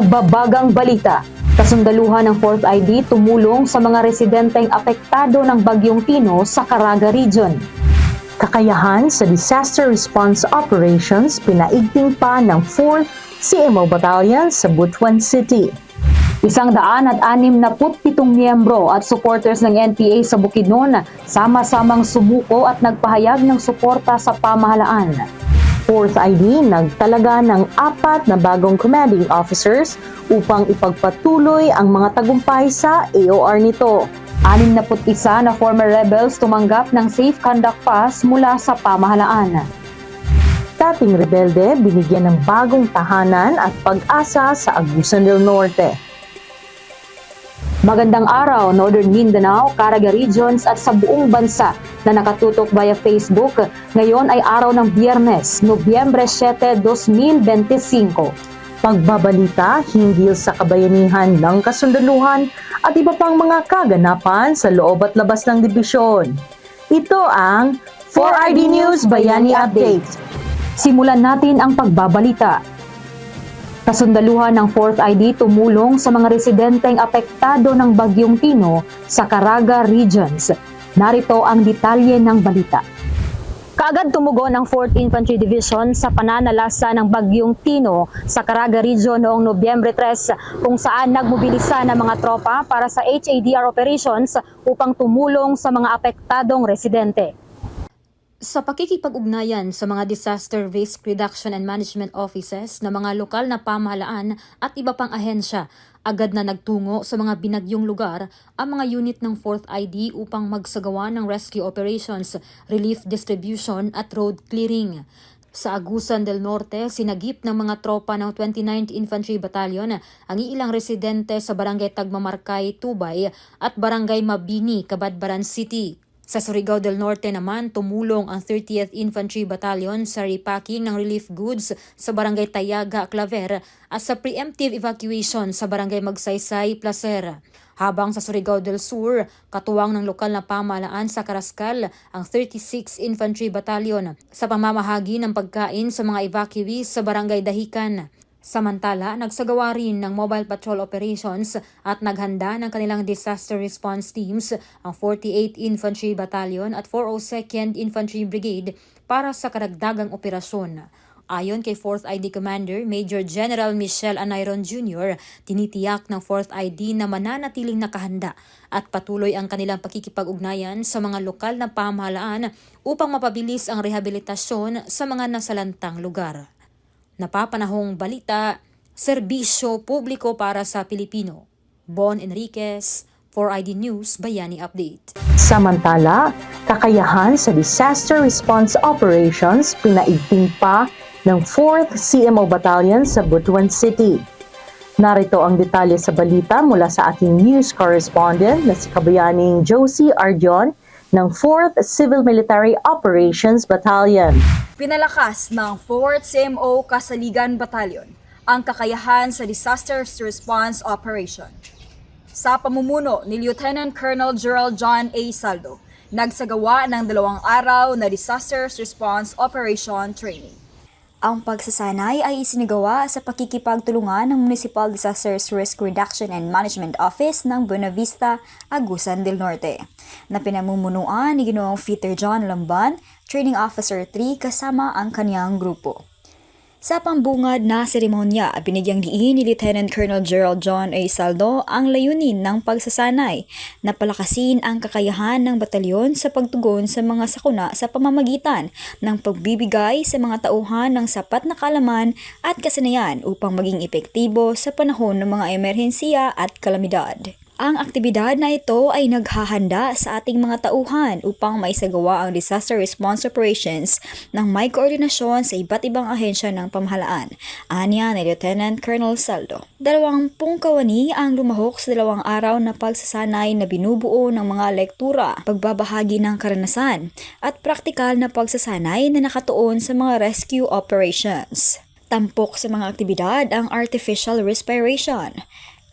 Nagbabagang balita. Kasundaluhan ng 4th ID tumulong sa mga residenteng apektado ng Bagyong Tino sa Caraga Region. Kakayahan sa disaster response operations pinaigting pa ng 4th CMO Battalion sa Butuan City. Isang daan at anim na pitong miyembro at supporters ng NPA sa Bukidnon sama-samang sumuko at nagpahayag ng suporta sa pamahalaan. 4th ID nagtalaga ng apat na bagong commanding officers upang ipagpatuloy ang mga tagumpay sa AOR nito. 61 na former rebels tumanggap ng Safe Conduct Pass mula sa pamahalaan. Dating rebelde binigyan ng bagong tahanan at pag-asa sa Agusan del Norte. Magandang araw, Northern Mindanao, Caraga Regions at sa buong bansa na nakatutok via Facebook. Ngayon ay araw ng Biyernes, Nobyembre 7, 2025. Pagbabalita hinggil sa kabayanihan ng kasundaluhan at iba pang mga kaganapan sa loob at labas ng dibisyon. Ito ang 4ID News Bayani Update. Simulan natin ang pagbabalita. Kasundaluhan ng 4th ID tumulong sa mga residenteng apektado ng Bagyong Tino sa Caraga Regions. Narito ang detalye ng balita. Kaagad tumugon ang 4th Infantry Division sa pananalasa ng Bagyong Tino sa Caraga Region noong Nobyembre 3 kung saan nagmobilisa ng mga tropa para sa HADR operations upang tumulong sa mga apektadong residente. Sa pakikipag-ugnayan sa mga Disaster Risk Reduction and Management Offices ng mga lokal na pamahalaan at iba pang ahensya, agad na nagtungo sa mga binagyong lugar ang mga unit ng 4th ID upang magsagawa ng rescue operations, relief distribution at road clearing. Sa Agusan del Norte, sinagip ng mga tropa ng 29th Infantry Battalion ang ilang residente sa Barangay Tagmamarkay, Tubay at Barangay Mabini, Cabadbaran City. Sa Surigao del Norte naman, tumulong ang 30th Infantry Battalion sa repacking ng relief goods sa Barangay Tayaga, Claver at sa preemptive evacuation sa Barangay Magsaysay, Placer. Habang sa Surigao del Sur, katuwang ng lokal na pamahalaan sa Karaskal ang 36th Infantry Battalion sa pamamahagi ng pagkain sa mga evacuees sa Barangay Dahican. Samantala, nagsagawa rin ng mobile patrol operations at naghanda ng kanilang disaster response teams ang 48th Infantry Battalion at 402nd Infantry Brigade para sa karagdagang operasyon. Ayon kay 4th ID Commander Major General Michelle Anayron Jr., tinitiyak ng 4th ID na mananatiling nakahanda at patuloy ang kanilang pakikipag-ugnayan sa mga lokal na pamahalaan upang mapabilis ang rehabilitasyon sa mga nasalantang lugar napapanahong balita, serbisyo publiko para sa Pilipino. Bon Enriquez, 4ID News, Bayani Update. Samantala, kakayahan sa disaster response operations pinaigting pa ng 4th CMO Battalion sa Butuan City. Narito ang detalye sa balita mula sa ating news correspondent na si Kabayaning Josie Ardion ng 4th Civil Military Operations Battalion. Pinalakas ng 4th CMO Kasaligan Battalion ang kakayahan sa Disaster Response Operation. Sa pamumuno ni Lieutenant Colonel Gerald John A. Saldo, nagsagawa ng dalawang araw na Disaster Response Operation Training. Ang pagsasanay ay isinagawa sa pakikipagtulungan ng Municipal Disaster Risk Reduction and Management Office ng Buena Vista, Agusan del Norte, na pinamumunuan ni Ginoong Peter John Lamban, Training Officer 3 kasama ang kanyang grupo. Sa pambungad na seremonya, binigyang diin ni Lieutenant Colonel Gerald John A. Saldo ang layunin ng pagsasanay na palakasin ang kakayahan ng batalyon sa pagtugon sa mga sakuna sa pamamagitan ng pagbibigay sa mga tauhan ng sapat na kalaman at kasanayan upang maging epektibo sa panahon ng mga emerhensiya at kalamidad. Ang aktibidad na ito ay naghahanda sa ating mga tauhan upang maisagawa ang disaster response operations ng may koordinasyon sa iba't ibang ahensya ng pamahalaan. Anya ni Lieutenant Colonel Saldo. Dalawampung kawani ang lumahok sa dalawang araw na pagsasanay na binubuo ng mga lektura, pagbabahagi ng karanasan, at praktikal na pagsasanay na nakatuon sa mga rescue operations. Tampok sa mga aktibidad ang artificial respiration,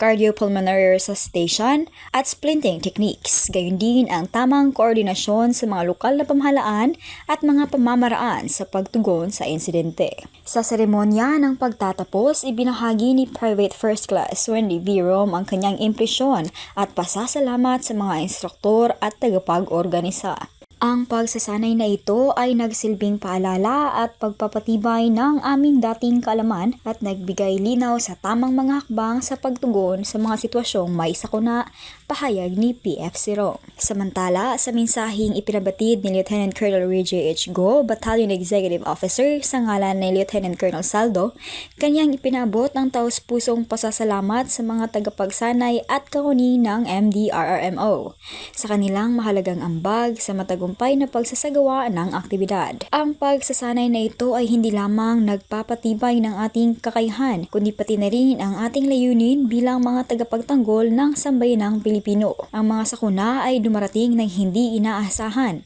cardiopulmonary resuscitation, at splinting techniques. Gayun din ang tamang koordinasyon sa mga lokal na pamahalaan at mga pamamaraan sa pagtugon sa insidente. Sa seremonya ng pagtatapos, ibinahagi ni Private First Class Wendy V. Rome ang kanyang impresyon at pasasalamat sa mga instruktor at tagapag-organisa. Ang pagsasanay na ito ay nagsilbing paalala at pagpapatibay ng aming dating kaalaman at nagbigay linaw sa tamang mga hakbang sa pagtugon sa mga sitwasyong may sakuna, pahayag ni PF0. Samantala, sa mensaheng ipinabatid ni Lieutenant Colonel H. Go, Battalion Executive Officer sa ngalan ni Lieutenant Colonel Saldo, kanyang ipinabot ng taus-pusong pasasalamat sa mga tagapagsanay at kauni ng MDRRMO sa kanilang mahalagang ambag sa matagumpay na pagsasagawa ng aktibidad. Ang pagsasanay na ito ay hindi lamang nagpapatibay ng ating kakayahan, kundi pati na rin ang ating layunin bilang mga tagapagtanggol ng sambayanang Pilipino. Ang mga sakuna ay dumarating ng hindi inaasahan.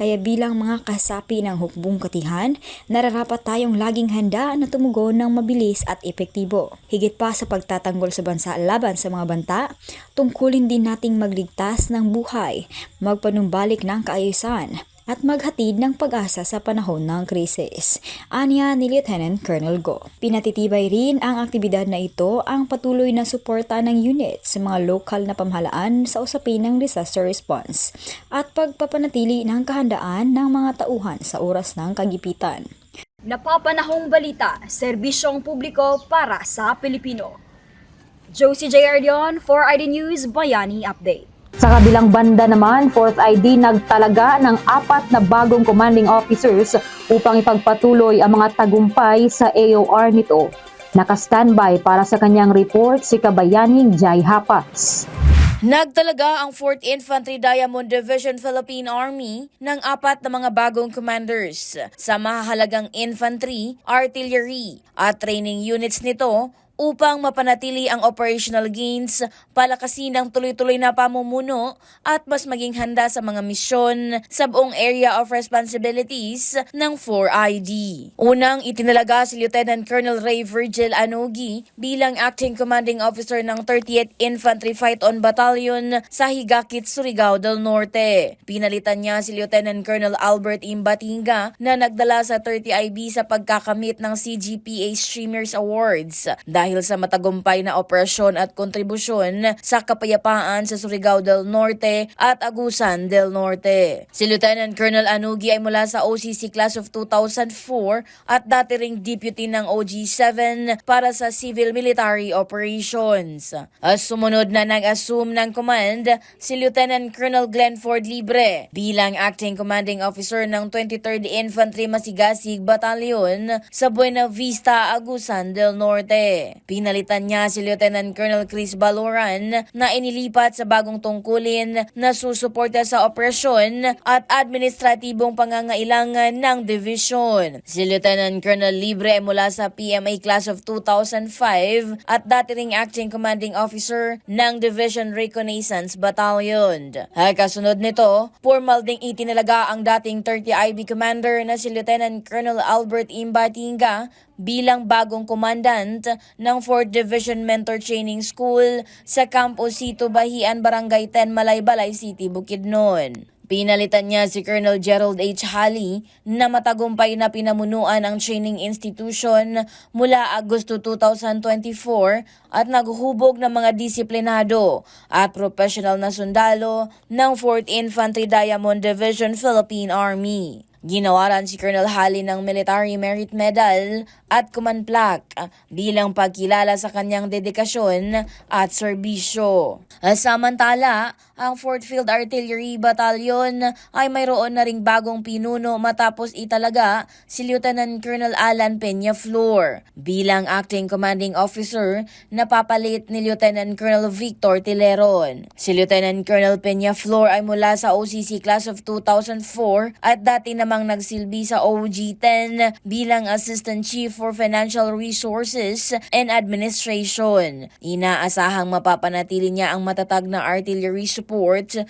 Kaya bilang mga kasapi ng hukbong katihan, nararapat tayong laging handa na tumugon ng mabilis at epektibo. Higit pa sa pagtatanggol sa bansa laban sa mga banta, tungkulin din nating magligtas ng buhay, magpanumbalik ng kaayusan, at maghatid ng pag-asa sa panahon ng krisis. Anya ni Lieutenant Colonel Go. Pinatitibay rin ang aktibidad na ito ang patuloy na suporta ng unit sa mga lokal na pamahalaan sa usapin ng disaster response at pagpapanatili ng kahandaan ng mga tauhan sa oras ng kagipitan. Napapanahong balita, serbisyong publiko para sa Pilipino. Josie J. Ardion for ID News Bayani Update. Sa kabilang banda naman, 4th ID nagtalaga ng apat na bagong commanding officers upang ipagpatuloy ang mga tagumpay sa AOR nito. Naka-standby para sa kanyang report si Kabayaning Jai Hapas. Nagtalaga ang 4th Infantry Diamond Division Philippine Army ng apat na mga bagong commanders sa mahalagang infantry, artillery at training units nito upang mapanatili ang operational gains, palakasin ang tuloy-tuloy na pamumuno at mas maging handa sa mga misyon sa buong area of responsibilities ng 4ID. Unang itinalaga si Lieutenant Colonel Ray Virgil Anogi bilang Acting Commanding Officer ng 38th Infantry Fight-On Battalion sa Higakit, Surigao del Norte. Pinalitan niya si Lieutenant Colonel Albert Imbatinga na nagdala sa 30IB sa pagkakamit ng CGPA Streamers Awards dahil sa matagumpay na operasyon at kontribusyon sa kapayapaan sa Surigao del Norte at Agusan del Norte. Si Lieutenant Colonel Anugi ay mula sa OCC Class of 2004 at dati ring deputy ng OG7 para sa Civil Military Operations. As sumunod na nag-assume ng command si Lieutenant Colonel Glenford Libre bilang Acting Commanding Officer ng 23rd Infantry Masigasig Battalion sa Buena Vista, Agusan del Norte. Pinalitan niya si Lieutenant Colonel Chris Baloran na inilipat sa bagong tungkulin na susuporta sa operasyon at administratibong pangangailangan ng division. Si Lieutenant Colonel Libre mula sa PMA Class of 2005 at dati ring Acting Commanding Officer ng Division Reconnaissance Battalion. At kasunod nito, formal ding itinalaga ang dating 30 IB Commander na si Lieutenant Colonel Albert Imbatinga bilang bagong commandant ng 4th Division Mentor Training School sa Camp Osito, Bahian, Barangay 10, Malaybalay City, Bukidnon. Pinalitan niya si Colonel Gerald H. Halley na matagumpay na pinamunuan ang training institution mula Agosto 2024 at naghubog ng mga disiplinado at professional na sundalo ng 4th Infantry Diamond Division Philippine Army. Ginawaran si Colonel Halley ng Military Merit Medal at Command Plaque bilang pagkilala sa kanyang dedikasyon at serbisyo. Samantala, ang 4th Field Artillery Battalion ay mayroon na ring bagong pinuno matapos italaga si Lieutenant Colonel Alan Peña Flor bilang Acting Commanding Officer na papalit ni Lieutenant Colonel Victor Tileron. Si Lieutenant Colonel Peña Flor ay mula sa OCC Class of 2004 at dati namang nagsilbi sa OG-10 bilang Assistant Chief for Financial Resources and Administration. Inaasahang mapapanatili niya ang matatag na artillery support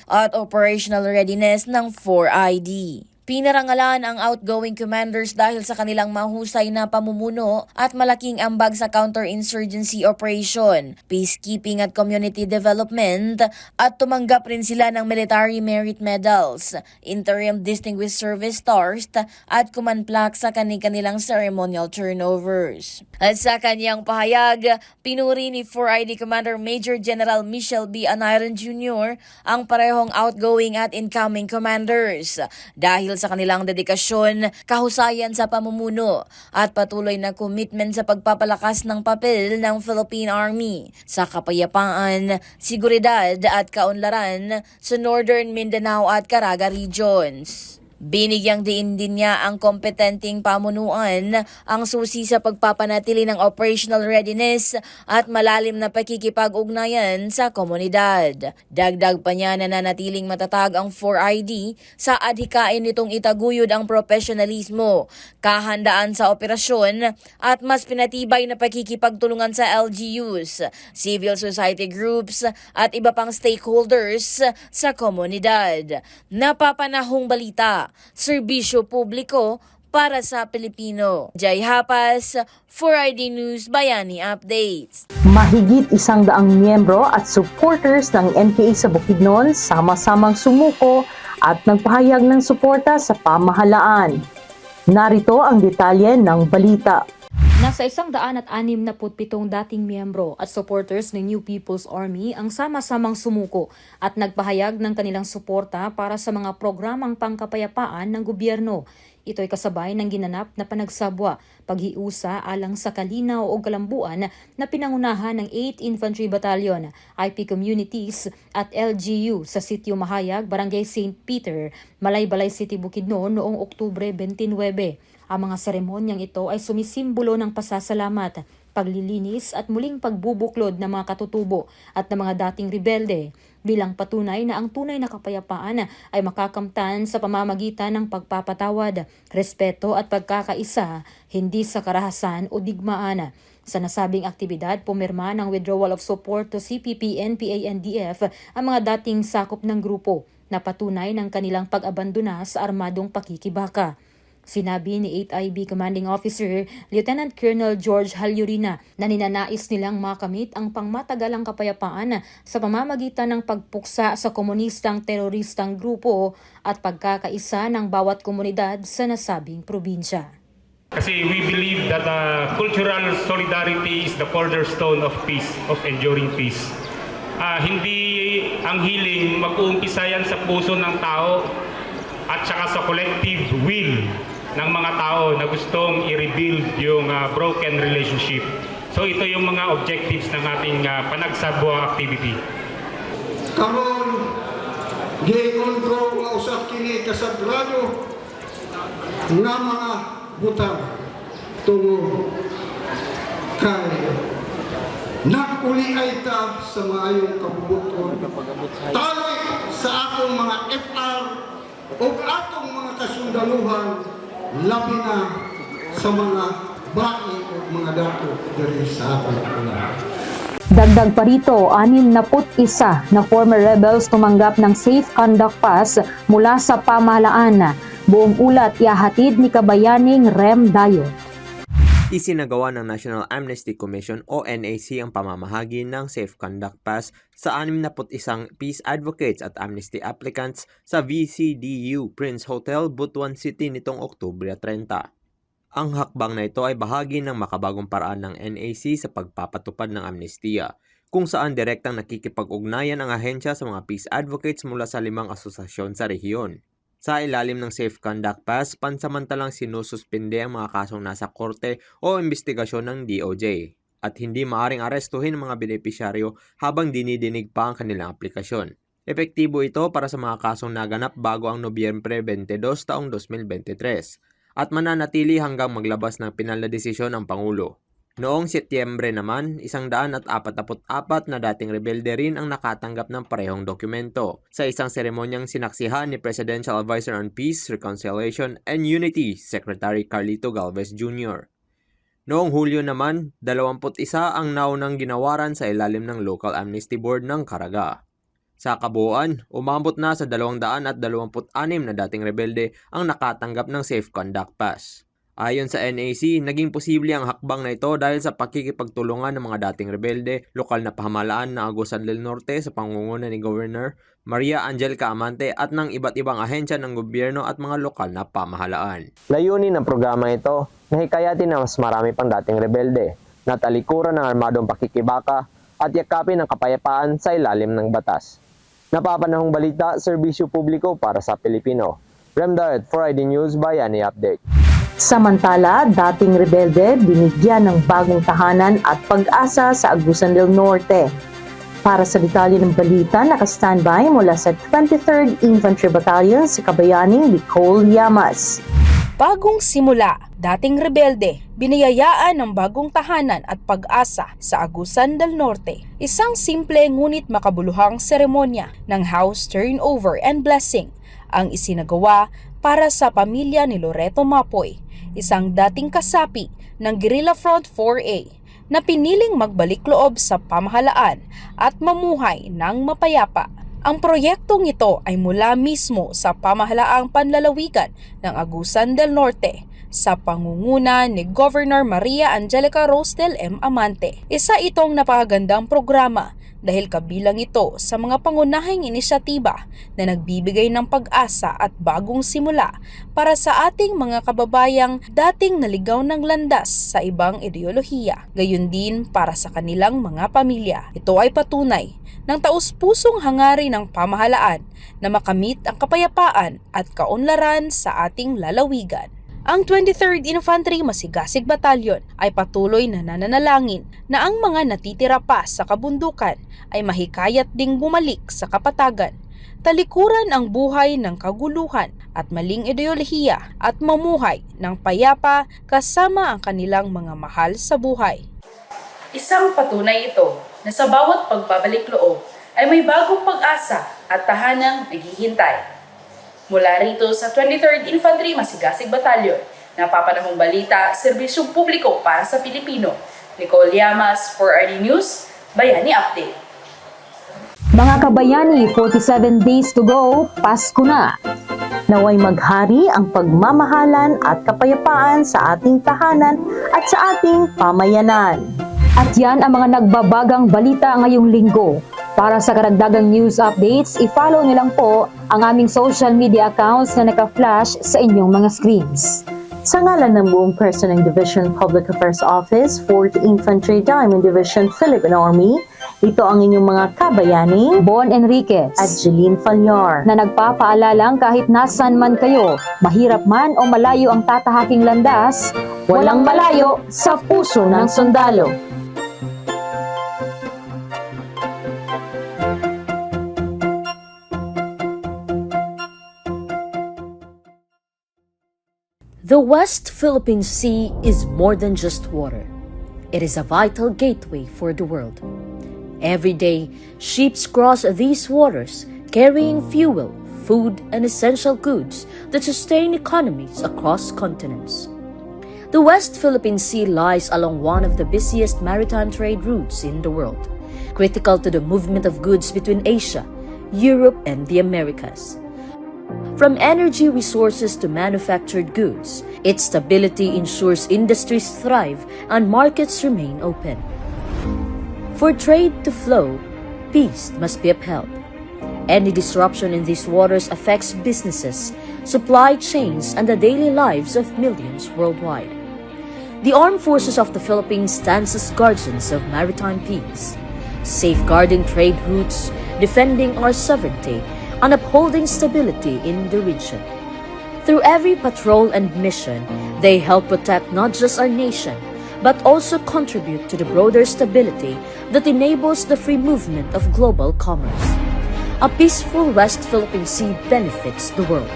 at operational readiness ng 4ID. Pinarangalan ang outgoing commanders dahil sa kanilang mahusay na pamumuno at malaking ambag sa counterinsurgency operation, peacekeeping at community development at tumanggap rin sila ng military merit medals, interim distinguished service stars at command plaque sa kanilang ceremonial turnovers. At sa kanyang pahayag, pinuri ni 4ID Commander Major General Michel B. Anayran Jr. ang parehong outgoing at incoming commanders dahil sa kanilang dedikasyon, kahusayan sa pamumuno at patuloy na commitment sa pagpapalakas ng papel ng Philippine Army sa kapayapaan, seguridad at kaunlaran sa Northern Mindanao at Caraga regions. Binigyang diin din niya ang kompetenteng pamunuan ang susi sa pagpapanatili ng operational readiness at malalim na pakikipag-ugnayan sa komunidad. Dagdag pa niya na nanatiling matatag ang 4ID sa adhikain nitong itaguyod ang profesionalismo, kahandaan sa operasyon at mas pinatibay na pakikipagtulungan sa LGUs, civil society groups at iba pang stakeholders sa komunidad. Napapanahong balita, serbisyo publiko para sa Pilipino. Jay Hapas, 4ID News Bayani Updates. Mahigit isang daang miyembro at supporters ng NPA sa Bukidnon sama-samang sumuko at nagpahayag ng suporta sa pamahalaan. Narito ang detalye ng balita. Nasa isang daan at anim na putpitong dating miyembro at supporters ng New People's Army ang sama-samang sumuko at nagpahayag ng kanilang suporta para sa mga programang pangkapayapaan ng gobyerno. Ito'y kasabay ng ginanap na panagsabwa, paghiusa alang sa Kalinaw o Kalambuan na pinangunahan ng 8th Infantry Battalion, IP Communities at LGU sa Sitio Mahayag, Barangay St. Peter, Malaybalay City, Bukidnon noong Oktubre 29. Ang mga seremonyang ito ay sumisimbolo ng pasasalamat, paglilinis at muling pagbubuklod ng mga katutubo at ng mga dating rebelde bilang patunay na ang tunay na kapayapaan ay makakamtan sa pamamagitan ng pagpapatawad, respeto at pagkakaisa, hindi sa karahasan o digmaan. Sa nasabing aktibidad, pumirma ng withdrawal of support to CPP, NPA, NDF ang mga dating sakop ng grupo na patunay ng kanilang pag-abandona sa armadong pakikibaka. Sinabi ni 8IB Commanding Officer Lieutenant Colonel George Halyurina na ninanais nilang makamit ang pangmatagalang kapayapaan sa pamamagitan ng pagpuksa sa komunistang teroristang grupo at pagkakaisa ng bawat komunidad sa nasabing probinsya. Kasi we believe that uh, cultural solidarity is the cornerstone of peace, of enduring peace. Ah, hindi ang healing mag-uumpisa yan sa puso ng tao at saka sa collective will ng mga tao na gustong i-rebuild yung ah, broken relationship. So ito yung mga objectives ng ating ah, panagsabwa activity. karon giingon ko nga usa kini kasagrado nga mga butang tungo kay nakuliay ta sa maayong kabubuton taloy sa atong mga FR o atong mga kasundaluhan labi na sa mga bae o mga dato diri sa atong ulan. Dagdag pa rito, 61 na former rebels tumanggap ng Safe Conduct Pass mula sa pamahalaan. Buong ulat ihahatid ni Kabayaning Rem Dayo. Isinagawa ng National Amnesty Commission o NAC ang pamamahagi ng Safe Conduct Pass sa 61 peace advocates at amnesty applicants sa VCDU Prince Hotel, Butuan City nitong Oktubre 30. Ang hakbang na ito ay bahagi ng makabagong paraan ng NAC sa pagpapatupad ng amnestiya, kung saan direktang nakikipag-ugnayan ang ahensya sa mga peace advocates mula sa limang asosasyon sa rehiyon. Sa ilalim ng Safe Conduct Pass, pansamantalang sinususpinde ang mga kasong nasa korte o investigasyon ng DOJ at hindi maaring arestuhin ang mga benepisyaryo habang dinidinig pa ang kanilang aplikasyon. Epektibo ito para sa mga kasong naganap bago ang Nobyembre 22 taong 2023 at mananatili hanggang maglabas ng pinal na desisyon ang Pangulo. Noong Setyembre naman, isang daan at apat na dating rebelde rin ang nakatanggap ng parehong dokumento sa isang seremonyang sinaksihan ni Presidential Advisor on Peace, Reconciliation and Unity, Secretary Carlito Galvez Jr. Noong Hulyo naman, 21 ang naunang ginawaran sa ilalim ng Local Amnesty Board ng Caraga. Sa kabuuan, umabot na sa 226 na dating rebelde ang nakatanggap ng Safe Conduct Pass. Ayon sa NAC, naging posible ang hakbang na ito dahil sa pakikipagtulungan ng mga dating rebelde, lokal na pamahalaan ng Agusan del Norte sa pangunguna ni Governor Maria Angelica Amante at ng iba't ibang ahensya ng gobyerno at mga lokal na pamahalaan. Layunin ng programa ito na hikayatin na mas marami pang dating rebelde na talikuran ng armadong pakikibaka at yakapin ang kapayapaan sa ilalim ng batas. Napapanahong balita, serbisyo publiko para sa Pilipino. Remdart for ID News Bayani Update. Samantala, dating rebelde binigyan ng bagong tahanan at pag-asa sa Agusan del Norte. Para sa detalye ng balita, naka-standby mula sa 23rd Infantry Battalion sa Kabayaning Nicole Llamas. Bagong simula, dating rebelde, binayayaan ng bagong tahanan at pag-asa sa Agusan del Norte. Isang simple ngunit makabuluhang seremonya ng house turnover and blessing ang isinagawa para sa pamilya ni Loreto Mapoy, isang dating kasapi ng Guerrilla Front 4A na piniling magbalik loob sa pamahalaan at mamuhay ng mapayapa. Ang proyektong ito ay mula mismo sa pamahalaang panlalawigan ng Agusan del Norte sa pangunguna ni Governor Maria Angelica Rosdel M. Amante. Isa itong napakagandang programa dahil kabilang ito sa mga pangunahing inisyatiba na nagbibigay ng pag-asa at bagong simula para sa ating mga kababayang dating naligaw ng landas sa ibang ideolohiya, gayon din para sa kanilang mga pamilya. Ito ay patunay ng taus-pusong hangarin ng pamahalaan na makamit ang kapayapaan at kaunlaran sa ating lalawigan. Ang 23rd Infantry Masigasig Battalion ay patuloy na nananalangin na ang mga natitira pa sa kabundukan ay mahikayat ding bumalik sa kapatagan, talikuran ang buhay ng kaguluhan at maling ideolohiya at mamuhay ng payapa kasama ang kanilang mga mahal sa buhay. Isang patunay ito na sa bawat pagbabalik loob ay may bagong pag-asa at tahanang naghihintay. Mula rito sa 23rd Infantry Masigasig Battalion, napapanahong balita, serbisyong publiko para sa Pilipino. Nicole Llamas for RD News, Bayani Update. Mga kabayani, 47 days to go, Pasko na. Naway maghari ang pagmamahalan at kapayapaan sa ating tahanan at sa ating pamayanan. At yan ang mga nagbabagang balita ngayong linggo. Para sa karagdagang news updates, i-follow niyo lang po ang aming social media accounts na naka-flash sa inyong mga screens. Sa ngalan ng buong Personal Division Public Affairs Office, 4th Infantry Diamond Division Philippine Army, ito ang inyong mga kabayani, Bon Enriquez at Jeline Falyar, na nagpapaalalang kahit nasan man kayo, mahirap man o malayo ang tatahaking landas, walang malayo sa puso ng sundalo. The West Philippine Sea is more than just water. It is a vital gateway for the world. Every day, ships cross these waters carrying fuel, food, and essential goods that sustain economies across continents. The West Philippine Sea lies along one of the busiest maritime trade routes in the world, critical to the movement of goods between Asia, Europe, and the Americas. From energy resources to manufactured goods, its stability ensures industries thrive and markets remain open. For trade to flow, peace must be upheld. Any disruption in these waters affects businesses, supply chains, and the daily lives of millions worldwide. The Armed Forces of the Philippines stands as guardians of maritime peace, safeguarding trade routes, defending our sovereignty, and upholding stability in the region. Through every patrol and mission, they help protect not just our nation, but also contribute to the broader stability that enables the free movement of global commerce. A peaceful West Philippine Sea benefits the world.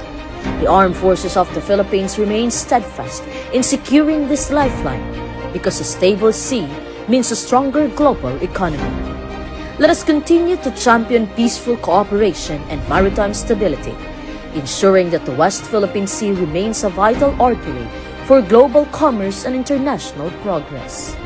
The armed forces of the Philippines remain steadfast in securing this lifeline because a stable sea means a stronger global economy. Let us continue to champion peaceful cooperation and maritime stability, ensuring that the West Philippine Sea remains a vital artery for global commerce and international progress.